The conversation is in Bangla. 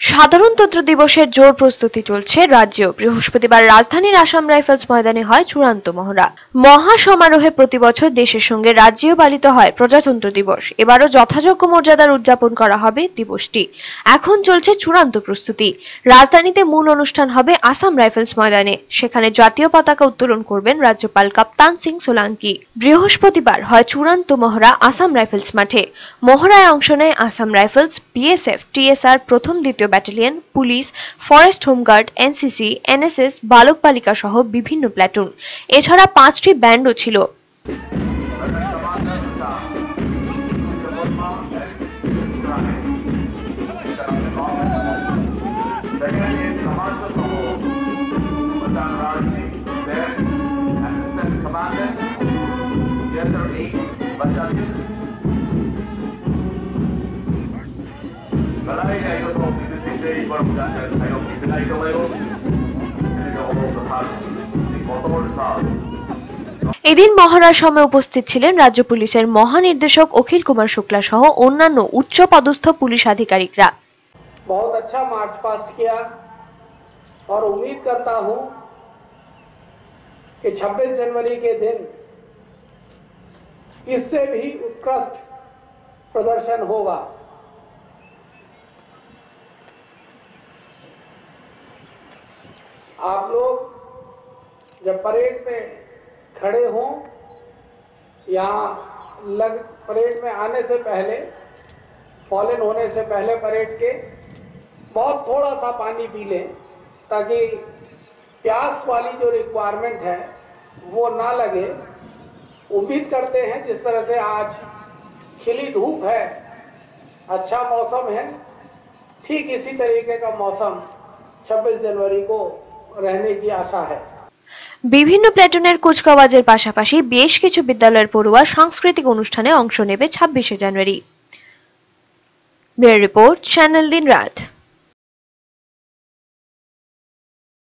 সাধারণতন্ত্র দিবসের জোর প্রস্তুতি চলছে রাজ্যেও বৃহস্পতিবার রাজধানীর আসাম রাইফেলস ময়দানে হয় চূড়ান্ত মহড়া। মহা সমারোহে প্রতি বছর দেশের সঙ্গে রাজ্যেও পালিত হয় প্রজাতন্ত্র দিবস। এবারও যথাযোগ্য মর্যাদার উদযাপন করা হবে দিবসটি। এখন চলছে চূড়ান্ত প্রস্তুতি। রাজধানীতে মূল অনুষ্ঠান হবে আসাম রাইফেলস ময়দানে। সেখানে জাতীয় পতাকা উত্তোলন করবেন রাজ্যপাল কাপ্তান সিং সোলাঙ্কি। বৃহস্পতিবার হয় চূড়ান্ত মহড়া আসাম রাইফেলস মাঠে। মহড়ায় অংশ নেয় আসাম রাইফেলস, বিএসএফ, টিএসআর প্রথম, দ্বিতীয় reserve battalion, police, forest home guard, NCC, NSS, বালক বালিকা সহ বিভিন্ন প্লাটুন এছাড়া পাঁচটি ব্যান্ডও ছিল Gracias. pinitinte, ibar mo dyan, kayo, pinay ko kayo, pinito ko sa hal, si Kotor sa এদিন মহড়ার সময় উপস্থিত ছিলেন রাজ্য পুলিশের মহানির্দেশক অখিল কুমার শুক্লা সহ অন্যান্য উচ্চ পদস্থ পুলিশ আধিকারিকরা बहुत अच्छा मार्च पास्ट किया और उम्मीद करता हूं कि 26 जनवरी के दिन इससे भी उत्कृष्ट प्रदर्शन होगा आप लोग जब परेड में खड़े हों यहाँ लग, परेड में आने से पहले, फॉलन होने से पहले परेड के बहुत थोड़ा सा पानी पी लें, ताकि प्यास वाली जो रिक्वायरमेंट है, वो ना लगे। उम्मीद करते हैं जिस तरह से आज खिली धूप है अच्छा मौसम है, ठीक इसी तरीके का मौसम 26 जनवरी को रहने की आशा है বিভিন্ন প্ল্যাটুনের কুচকাওয়াজের পাশাপাশি বেশ কিছু বিদ্যালয়ের পড়ুয়া সাংস্কৃতিক অনুষ্ঠানে অংশ নেবে ছাব্বিশে জানুয়ারি ব্যুরো রিপোর্ট চ্যানেল দিন রাত